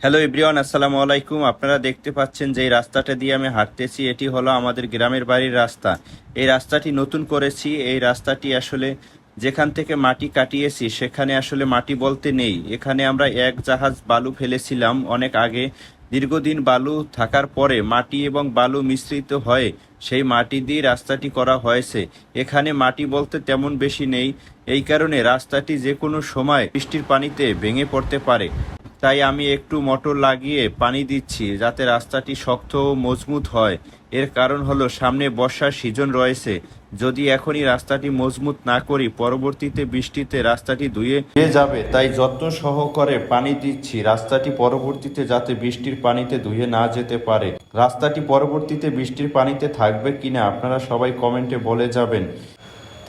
Hello ইব্রিয়ান আসসালামু আলাইকুম আপনারা দেখতে পাচ্ছেন যে এই রাস্তাটা দিয়ে আমি হাঁটতেছি এটি হলো আমাদের গ্রামের বাড়ির রাস্তা এই রাস্তাটি নতুন করেছি এই রাস্তাটি আসলে যেখান থেকে মাটি কাটিয়েছি সেখানে আসলে মাটি বলতে নেই এখানে আমরা এক জাহাজ বালু ফেলেছিলাম অনেক আগে দীর্ঘদিন বালু থাকার পরে মাটি এবং বালু মিশ্রিত হয়ে সেই মাটি দিয়ে রাস্তাটি করা হয়েছে এখানে মাটি বলতে তেমন বেশি নেই এই কারণে রাস্তাটি যে কোনো সময় বৃষ্টির পানিতে ভেঙে পড়তে পারে তাই আমি একটু মোটর লাগিয়ে পানি দিচ্ছি যাতে রাস্তাটি শক্ত ও মজবুত হয়। এর কারণ হলো সামনে বর্ষার সিজন রয়েছে। যদি এখনই রাস্তাটি মজবুত না করি, পরবর্তীতে বৃষ্টিতে রাস্তাটি ধুয়ে যাবে, তাই যত্ন সহকারে পানি দিচ্ছি। রাস্তাটি পরবর্তীতে যাতে বৃষ্টির পানিতে ধুয়ে না যেতে পারে। রাস্তাটি পরবর্তীতে বৃষ্টির পানিতে থাকবে কিনা আপনারা সবাই কমেন্টে বলে যাবেন।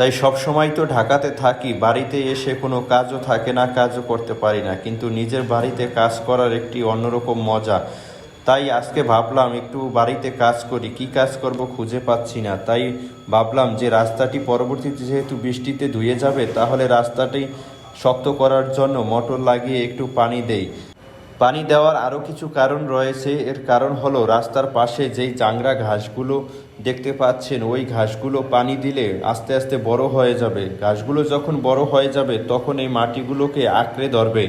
তাই সব সময় তো ঢাকাতে থাকি, বাড়িতে এসে কোনো কাজও থাকে না, কাজও করতে পারি না, কিন্তু নিজের বাড়িতে কাজ করার একটি অন্যরকম মজা। তাই আজকে ভাবলাম একটু বাড়িতে কাজ করি, কি কাজ করব খুঁজে পাচ্ছি না। তাই ভাবলাম যে রাস্তাটি পরবর্তীতে যেহেতু বৃষ্টিতে ধুয়ে যাবে, তাহলে রাস্তাটি শক্ত করার জন্য মোটর লাগিয়ে একটু পানি দেই। পানি দেওয়ার আরও কিছু কারণ রয়েছে। এর কারণ হলো, রাস্তার পাশে যেই জাংরা ঘাসগুলো দেখতে পাচ্ছেন, ওই ঘাসগুলো পানি দিলে আস্তে আস্তে বড় হয়ে যাবে। ঘাসগুলো যখন বড় হয়ে যাবে, তখন এই মাটিগুলোকে আঁকড়ে ধরবে।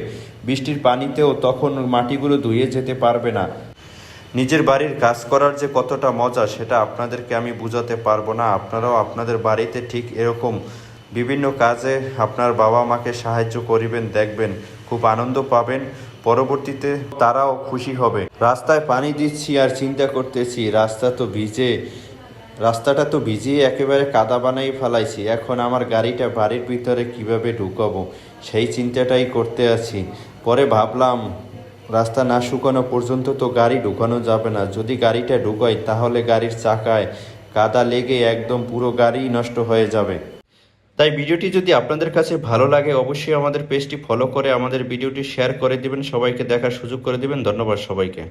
বৃষ্টির পানিতেও তখন মাটিগুলো ধুয়ে যেতে পারবে না। নিজের বাড়ির কাজ করার যে কতটা মজা, সেটা আপনাদেরকে আমি বোঝাতে পারব না। আপনারাও আপনাদের বাড়িতে ঠিক এরকম বিভিন্ন কাজে আপনার বাবা মাকে সাহায্য করিবেন, দেখবেন, খুব আনন্দ পাবেন। পরবর্তীতে তারাও খুশি হবে। রাস্তায় পানি দিচ্ছি আর চিন্তা করতেছি, রাস্তা তো ভিজে, রাস্তাটা তো ভিজিয়ে একেবারে কাদা বানাই ফেলাইছি। এখন আমার গাড়িটা বাড়ির ভিতরে কীভাবে ঢুকাবো? সেই চিন্তাটাই করতে আছি। পরে ভাবলাম, রাস্তা না শুকানো পর্যন্ত তো গাড়ি ঢুকানো যাবে না। যদি গাড়িটা ঢুকাই, তাহলে গাড়ির চাকায় কাদা লেগে একদম পুরো গাড়ি নষ্ট হয়ে যাবে। তাই ভিডিওটি যদি আপনাদের কাছে ভালো লাগে, অবশ্যই আমাদের পেজটি ফলো করে আমাদের ভিডিওটি শেয়ার করে দিবেন। সবাইকে দেখার সুযোগ করে দিবেন। ধন্যবাদ সবাইকে।